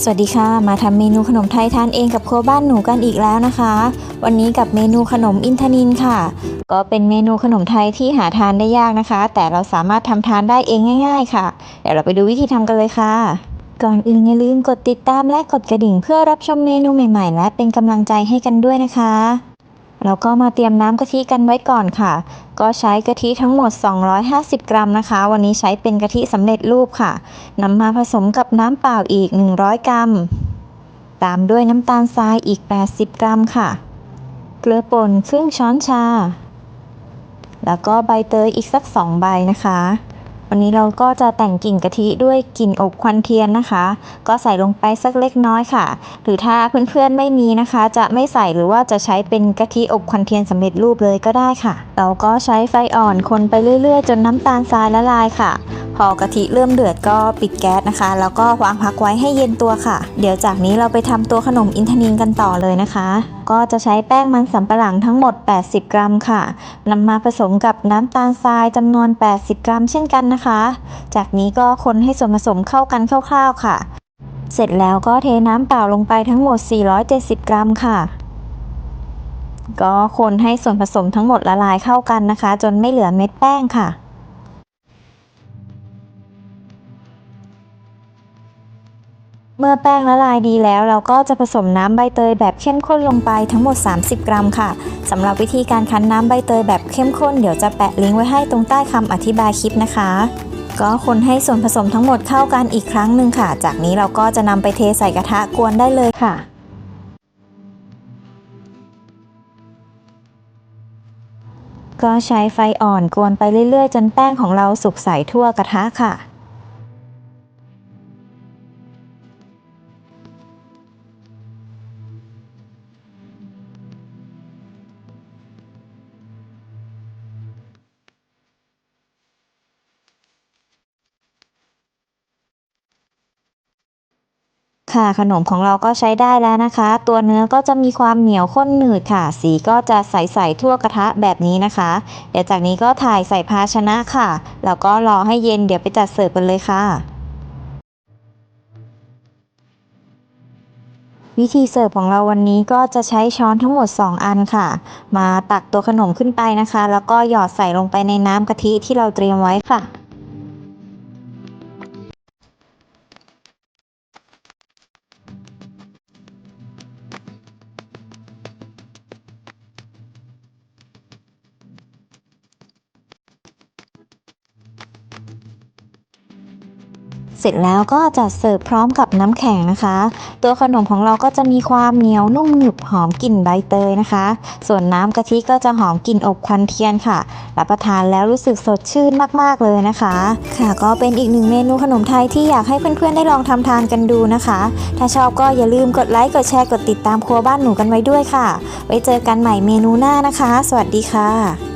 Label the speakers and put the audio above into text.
Speaker 1: สวัสดีค่ะ มาทำเมนูขนมไทยทานเองกับครัวบ้านหนูกันอีกแล้วนะคะ วันนี้กับเมนูขนมอินทนินค่ะ ก็เป็นเมนูขนมไทยที่หาทานได้ยากนะคะ แต่เราสามารถทำทานได้เองง่าย ๆ ค่ะ เดี๋ยวเราไปดูวิธีทำกันเลยค่ะ ก่อนอื่นอย่าลืมกดติดตามและกดกระดิ่งเพื่อรับชมเมนูใหม่ ๆ และเป็นกำลังใจให้กันด้วยนะคะ เราก็มาเตรียมน้ำกะทิกันไว้ก่อนค่ะ ก็ใช้กะทิทั้งหมด 250 กรัมนะคะ วันนี้ใช้เป็นกะทิสำเร็จรูปค่ะนำมาผสมกับน้ำเปล่าอีก 100 กรัม ตามด้วยน้ำตาลทรายอีก 80 กรัมค่ะ เกลือป่นครึ่งช้อนชา แล้วก็ใบเตยอีกสัก 2 ใบนะคะ วันนี้เราก็จะแต่งกลิ่นกะทิด้วยกลิ่นอบควันเทียนนะคะ ก็ใส่ลงไปสักเล็กน้อยค่ะ หรือถ้าเพื่อนๆไม่มีนะคะ จะไม่ใส่หรือว่าจะใช้เป็นกะทิอบควันเทียนสำเร็จรูปเลยก็ได้ค่ะ เราก็ใช้ไฟอ่อนคนไปเรื่อยๆ จนน้ำตาลทรายละลายค่ะ อกะทิเริ่มเดือดก็ปิดแก๊สนะคะ แล้วก็วางพักไว้ให้เย็นตัวค่ะ เดี๋ยวจากนี้เราไปทำตัวขนมอินทนินกันต่อเลยนะคะ ก็จะใช้แป้งมันสำปะหลังทั้งหมด 80 กรัมค่ะนำมาผสมกับน้ำตาลทรายจำนวน 80 กรัมเช่นกันนะคะ จากนี้ก็คนให้ส่วนผสมเข้ากันคร่าวๆค่ะ เสร็จแล้วก็เทน้ำเปล่าลงไปทั้งหมด 470 กรัมค่ะก็คนให้ส่วนผสมทั้งหมดละลายเข้ากันนะคะ จนไม่เหลือเม็ดแป้งค่ะ เมื่อแป้งละลายดีแล้ว เราก็จะผสมน้ำใบเตยแบบเข้มข้นลงไปทั้งหมด 30 กรัมค่ะสำหรับวิธีการคั้นน้ำใบเตยแบบเข้มข้นเดี๋ยวจะแปะลิงก์ไว้ให้ตรงใต้คำอธิบายคลิปนะคะ ก็คนให้ส่วนผสมทั้งหมดเข้ากันอีกครั้งหนึ่งค่ะ จากนี้เราก็จะนำไปเทใส่กระทะกวนได้เลยค่ะก็ใช้ไฟอ่อนกวนไปเรื่อยๆ จนแป้งของเราสุกใสทั่วกระทะค่ะ ค่ะขนมของเราก็ใช้ได้แล้วนะคะ ตัวเนื้อก็จะมีความเหนียวข้นหนืดค่ะ สีก็จะใสๆทั่วกระทะแบบนี้นะคะ เดี๋ยวจากนี้ก็ถ่ายใส่ภาชนะค่ะ แล้วก็รอให้เย็นเดี๋ยวไปจัดเสิร์ฟกันเลยค่ะ วิธีเสิร์ฟของเราวันนี้ก็จะใช้ช้อนทั้งหมด 2 อันค่ะ มาตักตัวขนมขึ้นไปนะคะ แล้วก็หยอดใส่ลงไปในน้ำกะทิที่เราเตรียมไว้ค่ะ เสร็จแล้วก็จะเสิร์ฟพร้อมกับน้ำแข็งนะคะ ตัวขนมของเราก็จะมีความเหนียวนุ่มหนึบหอมกลิ่นใบเตยนะคะ ส่วนน้ำกะทิก็จะหอมกลิ่นอบควันเทียนค่ะ รับประทานแล้วรู้สึกสดชื่นมากๆเลยนะคะ ค่ะก็เป็นอีกหนึ่งเมนูขนมไทยที่อยากให้เพื่อนๆได้ลองทำทานกันดูนะคะ ถ้าชอบก็อย่าลืมกดไลค์กดแชร์กดติดตามครัวบ้านหนูกันไว้ด้วยค่ะ ไว้เจอกันใหม่เมนูหน้านะคะ สวัสดีค่ะ